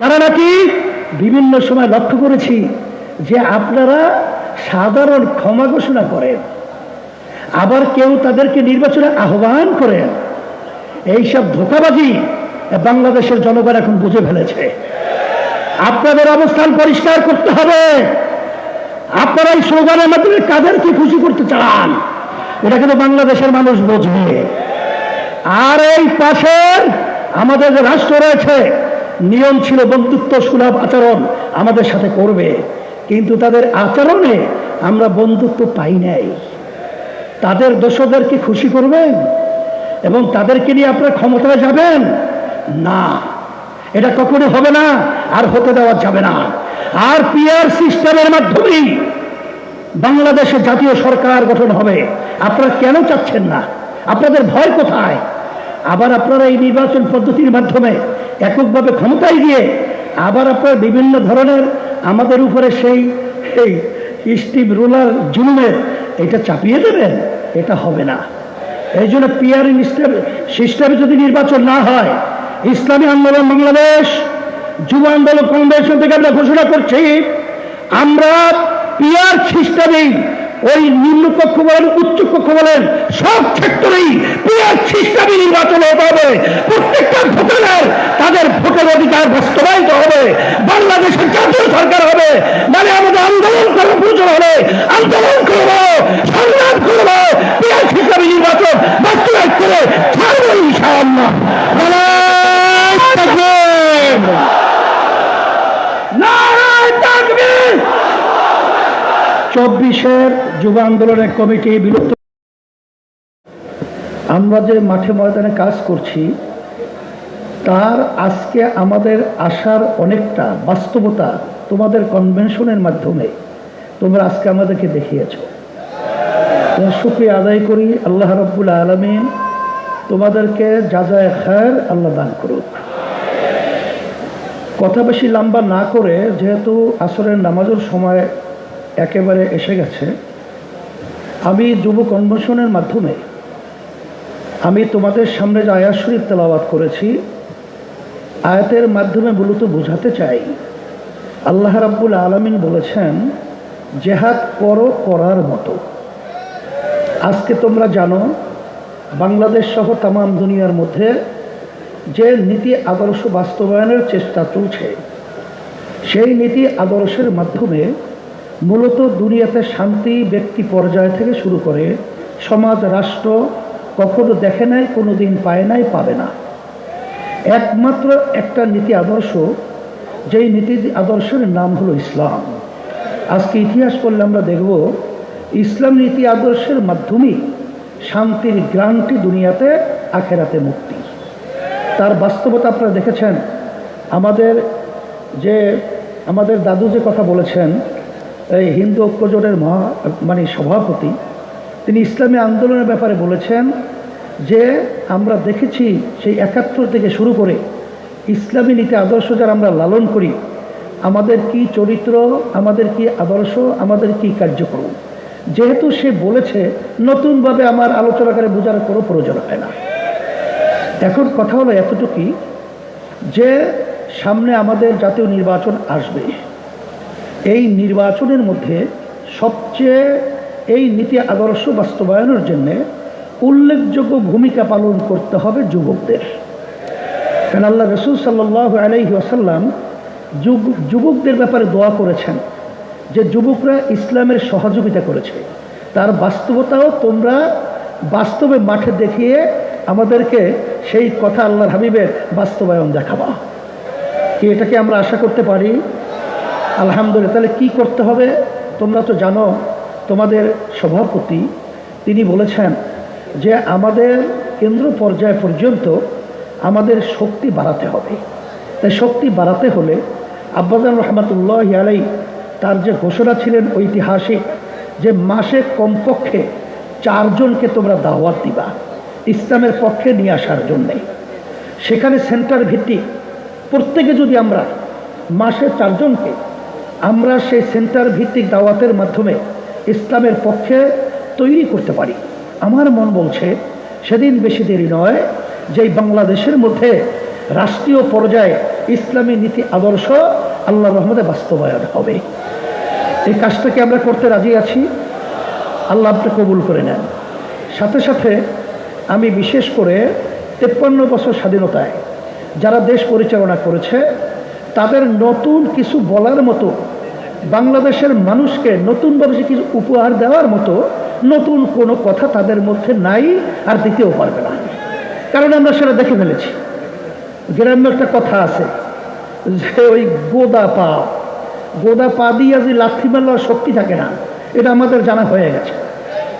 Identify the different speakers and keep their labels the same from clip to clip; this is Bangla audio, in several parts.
Speaker 1: যারা নাকি বিভিন্ন সময় লক্ষ্য করেছি যে আপনারা সাধারণ ক্ষমা ঘোষণা করেন, আবার কেউ তাদেরকে নির্বাচনে আহ্বান করেন। এইসব ধোকাবাজি বাংলাদেশের জনগণ এখন বুঝে ফেলেছে। আপনাদের অবস্থান পরিষ্কার করতে হবে। আপনারা এই স্লোগানের মাধ্যমে কাদেরকে খুশি করতে চান, এটা কিন্তু বাংলাদেশের মানুষ বুঝবে। আর এই পাশের আমাদের রাষ্ট্র রয়েছে নিয়ম ছিল বন্ধুত্ব, সুলভ আচরণ আমাদের সাথে করবে। কিন্তু তাদের আচরণে আমরা বন্ধুত্ব পাই নাই। তাদের দোষদেরকে খুশি করবেন? এবং তাদেরকে নিয়ে আপনার ক্ষমতায় যাবেন? না। এটা কখনো হবে না, আর হতে দেওয়া যাবে না। আর পিআর সিস্টেমের মাধ্যমেই বাংলাদেশে জাতীয় সরকার গঠন হবে। আপনারা কেন চাচ্ছেন না? আপনাদের ভয় কোথায়? আবার আপনারা এই নির্বাচন পদ্ধতির মাধ্যমে এককভাবে ক্ষমতায় গিয়ে আবার আপনারা বিভিন্ন ধরনের আমাদের উপরে সেই, এই স্টিম রুলার জুলুমের এটা চাপিয়ে দেবেন, এটা হবে না। এই জন্য পিআর সিস্টেমে যদি নির্বাচন না হয়, ইসলামী আন্দোলন বাংলাদেশ, যুব আন্দোলন কংগ্রেসন থেকে আমরা ঘোষণা করছি, আমরা পিয়ার সিস্টেমেই ওই নিম্নকক্ষ বলেন, উচ্চকক্ষ বলেন, সব ক্ষেত্রেই পিয়ার সিস্টেমে নির্বাচন হতে হবে প্রত্যেকটা ভোটারের অধিকার বাস্তবায়িত হবে, বাংলাদেশের জাতীয় সরকার হবে মানে আমাদের আন্দোলন করার প্রয়োজন হবে, আন্দোলন করব, সংগ্রাম করব পিয়ার সিস্টেমে নির্বাচন বাস্তবায়িত করে ছাড়বো ইনশাআল্লাহ! চব্বিশের যুব আন্দোলনের কমিটি বিলুপ্ত আমরা যে মাঠে ময়দানে কাজ করছি তার আজকে আমাদের আসার অনেকটা বাস্তবতা তোমাদের কনভেনশনের মাধ্যমে তোমরা আজকে আমাদেরকে দেখিয়েছ। শুক্রিয়া আদায় করি, আল্লাহ রব্বুল আলমিন তোমাদেরকে যা যা খায়ের আল্লাহ দান করুক। কথা বেশি লম্বা না করে, যেহেতু আসরের নামাজের সময় একেবারে এসে গেছে, আমি যুব কনভেনশনের মাধ্যমে আমি তোমাদের সামনে যে আয়াত শরীফ তেলাওয়াত করেছি আয়াতের মাধ্যমে মূলত বোঝাতে চাই। আল্লাহ রাব্বুল আলমিন বলেছেন, জেহাদ করো করার মতো। আজকে তোমরা জানো, বাংলাদেশ সহ তাম দুনিয়ার মধ্যে যে নীতি আদর্শ বাস্তবায়নের চেষ্টা চলছে, সেই নীতি আদর্শের মাধ্যমে মূলত দুনিয়াতে শান্তি, ব্যক্তি পর্যায় থেকে শুরু করে সমাজ, রাষ্ট্র কখনো দেখে নাই কোনো দিন পায় নাই, পাবে না। একমাত্র একটা নীতি আদর্শ, যেই নীতি আদর্শের নাম হলো ইসলাম। আজকে ইতিহাস পড়লে আমরা দেখব, ইসলাম নীতি আদর্শের মাধ্যমেই শান্তির গ্রান্টি দুনিয়াতে, আখেরাতে মুক্তি। তার বাস্তবতা আপনারা দেখেছেন। আমাদের যে, আমাদের দাদু যে কথা বলেছেন, এই হিন্দু ঐক্যজোটের মহা মানে সভাপতি, তিনি ইসলামী আন্দোলনের ব্যাপারে বলেছেন যে আমরা দেখেছি সেই একাত্তর থেকে শুরু করে ইসলামী নীতি আদর্শ যারা আমরা লালন করি, আমাদের কি চরিত্র, আমাদের কি আদর্শ, আমাদের কি কার্যক্রম? যেহেতু সে বলেছে, নতুনভাবে আমার আলোচনাকারে বোঝার কোনো প্রয়োজন হয় না। এখন কথা হলো এতটুকুই যে সামনে আমাদের জাতীয় নির্বাচন আসবে। এই নির্বাচনের মধ্যে সবচেয়ে এই নীতি আদর্শ বাস্তবায়নের জন্যে উল্লেখযোগ্য ভূমিকা পালন করতে হবে যুবকদের। কারণ আল্লাহ রসুল সাল্লাহ আলাইহি আসাল্লাম যুগ, যুবকদের ব্যাপারে দোয়া করেছেন যে যুবকরা ইসলামের সহযোগিতা করেছে। তার বাস্তবতাও তোমরা বাস্তবে মাঠে দেখিয়ে আমাদেরকে সেই কথা আল্লাহর হাবিবের বাস্তবায়ন দেখাবা। কি এটাকে আমরা আশা করতে পারি? আলহামদুলিল্লাহ, তাহলে কি করতে হবে? তোমরা তো জানো, তোমাদের সভাপতি, তিনি বলেছেন যে আমাদের কেন্দ্র পর্যায় পর্যন্ত আমাদের শক্তি বাড়াতে হবে। তাই শক্তি বাড়াতে হলে আব্বাজান রহমতুল্লাহ আলাই তার যে ঘোষণা ছিলেন ঐতিহাসিক যে মাসে কমপক্ষে চারজনকে তোমরা দাওয়াত দিবা, ইসলামের পক্ষে নিয়ে আসার জন্যে। সেখানে সেন্টার ভিত্তিক প্রত্যেকে যদি আমরা মাসে চারজনকে, আমরা সেই সেন্টার ভিত্তিক দাওয়াতের মাধ্যমে ইসলামের পক্ষে তৈরি করতে পারি। আমার মন বলছে, সেদিন বেশি দেরি নয় যে বাংলাদেশের মধ্যে রাষ্ট্রীয় পর্যায়ে ইসলামী নীতি আদর্শ আল্লাহ রহমতে বাস্তবায়ন হবে। এই কাজটাকে আমরা করতে রাজি আছি? আল্লাহ আপনি কবুল করে নেন। সাথে সাথে আমি বিশেষ করে তেপ্পান্ন বছর স্বাধীনতায় যারা দেশ পরিচালনা করেছে, তাদের নতুন কিছু বলার মতো বাংলাদেশের মানুষকে নতুনভাবে সে কিছু উপহার দেওয়ার মতো নতুন কোনো কথা তাদের মধ্যে নাই আর দিতেও পারবে না। কারণ আমরা সেটা দেখে ফেলেছি। গ্রাম্য একটা কথা আছে যে ওই গোদা পা গোদা পা দিয়ে যে লাথি মারলে শক্তি থাকে না, এটা আমাদের জানা হয়ে গেছে।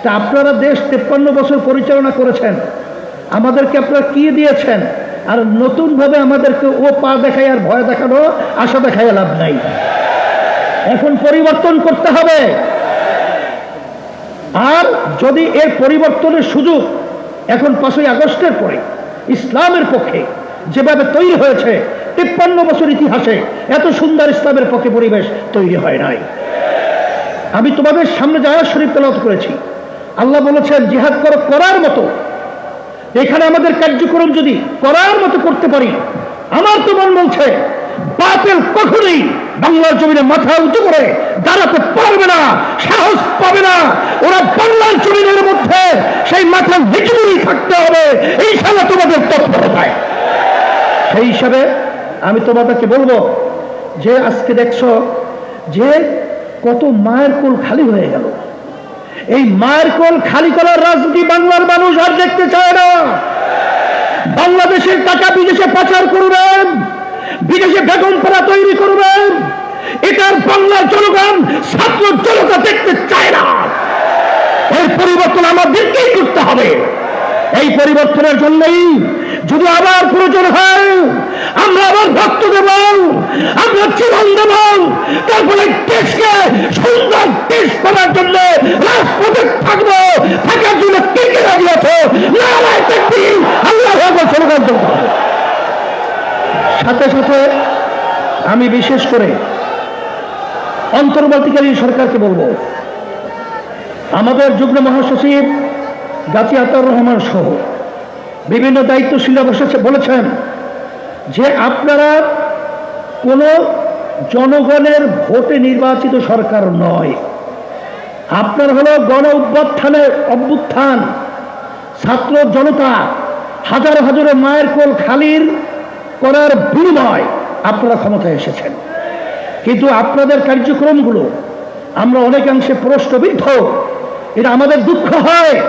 Speaker 1: তা আপনারা দেশ তেপ্পান্ন বছর পরিচালনা করেছেন, আমাদেরকে আপনারা কি দিয়েছেন? আর নতুনভাবে আমাদেরকে ও পা দেখাই আর ভয় দেখানো আশা দেখাই লাভ নাই। এখন পরিবর্তন করতে হবে। আর যদি এর পরিবর্তনের সুযোগ এখন পাঁচই আগস্টের পরে ইসলামের পক্ষে যেভাবে তৈরি হয়েছে, তিপ্পান্ন বছর ইতিহাসে এত সুন্দর ইসলামের পক্ষে পরিবেশ তৈরি হয় নাই। আমি তোমাদের সামনে যাওয়ার শরীফ তেলাওয়াত করেছি। আল্লাহ বলেছেন, জিহাদ করো করার মতো। এখানে আমাদের কার্যক্রম যদি করার মতো করতে পারি আমার তো মন বলছে, বাতিল কখনোই বাংলার জমিনে মাথা উঁচু করে দাঁড়াতে পারবে না, সাহস পাবে না। ওরা বাংলার জমিনের মধ্যে সেই মাথা নিচু থাকতে হবে। এই সালা তোমাদের তৎপরতায় সেই হিসাবে আমি তোমাদেরকে বলব, যে আজকে দেখছ যে কত মায়ের কোল খালি হয়ে গেল। এই মায়ের কোল খালি করার রাজনীতি বাংলার মানুষ আর দেখতে চায় না। বাংলাদেশের টাকা বিদেশে পাচার করবেন, বিদেশে বেগম পাড়া তৈরি করবেন। এটার বাংলার জনগণ, ছাত্র জনতা দেখতে চায় না। এর পরিবর্তন আমাদেরকেই করতে হবে। এই পরিবর্তনের জন্যই যদি আবার প্রয়োজন হয়, আমরা আবার ভক্ত দেব, আমরা জীবন দেব। তারপরে দেশকে সুন্দর দেশ করার জন্য রাজপথে থাকব থাকার জন্য কে কে রাজি আছো নারায় দেখবি আল্লাহ স্লোগান দেবো সাথে সাথে আমি বিশেষ করে অন্তর্বর্তীকালীন সরকারকে বলব, আমাদের যুগ্ম মহাসচিব গাজী আতার রহমান সহ বিভিন্ন দায়িত্বশীলরা বসেছে, বলেছেন যে আপনারা কোনো জনগণের ভোটে নির্বাচিত সরকার নয়। আপনার হলো গণ অভ্যুত্থানের অভ্যুত্থান, ছাত্র জনতা হাজার হাজারে মায়ের কোল খালির করার বিনিময় আপনারা ক্ষমতায় এসেছেন। কিন্তু আপনাদের কার্যক্রমগুলো আমরা অনেকাংশে প্রশ্নবিদ্ধ। এটা আমাদের দুঃখ হয়।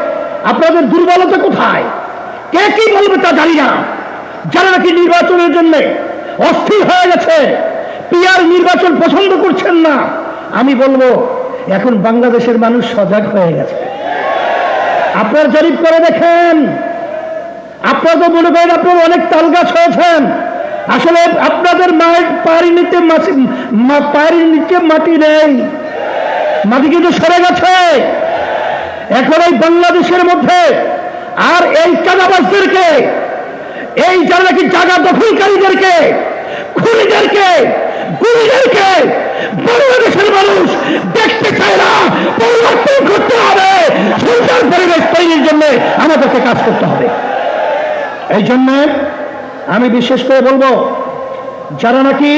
Speaker 1: আপনাদের দুর্বলতা কোথায়? কে কি বলবে তা জানি না। যারা নাকি নির্বাচনের জন্য অস্থির হয়ে গেছে পিয়ার নির্বাচন পছন্দ করছেন না, আমি বলব, এখন বাংলাদেশের মানুষ সজাগ হয়ে গেছে। আপনার জরিপ করে দেখেন আপনারা তো মনে করেন আপনারা অনেক তাল গাছ হয়েছেন। আসলে আপনাদের মায়ের মাছি মা- পায়ের নিচে মাটি নেই। মাটি কিন্তু সরে গেছে। এখন এই বাংলাদেশের মধ্যে আর এই চাঁদাবাজদেরকে, এই যারা নাকি জায়গা দখলকারীদেরকে, খুনিদেরকে, গুলিদেরকে বাংলাদেশের মানুষ দেখতে চায় না। পরিবর্তন করতে হবে। সুন্দর পরিবেশ তৈরির জন্য আমাদেরকে কাজ করতে এই জন্যে আমি বিশেষ করে বলব, যারা নাকি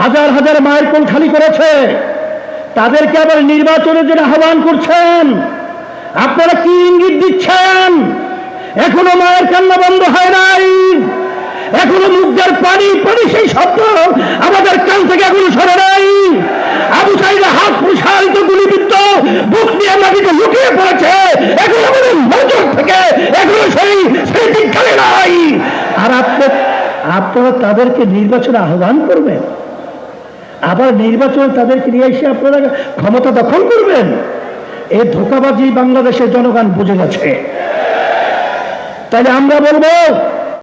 Speaker 1: হাজার হাজার মায়ের কোল খালি করেছে, তাদেরকে আবার নির্বাচনের জন্য আহ্বান করছেন। আপনারা কি ইঙ্গিত দিচ্ছেন? এখনও মায়ের কান্না বন্ধ হয় নাই। এখনও মুখদের পানি পানি সেই শব্দ। আমাদের কান থেকে এখনও সরে নাই। আবু সাইদা হাত প্রসারিত গুলিবিদ্ধ, বুক নিয়ে মাটিতে লুকিয়ে পড়েছে। এখন আমাদের নজর থেকে এখনও সেই খেলে নাই। আর আপনি, আপনারা তাদেরকে নির্বাচনে আহ্বান করবেন। আবার নির্বাচনে তাদেরকে নিয়ে এসে আপনারা ক্ষমতা দখল করবেন। এই ধোকাবাজি বাংলাদেশের জনগণ বুঝে গেছে। তাহলে আমরা বলব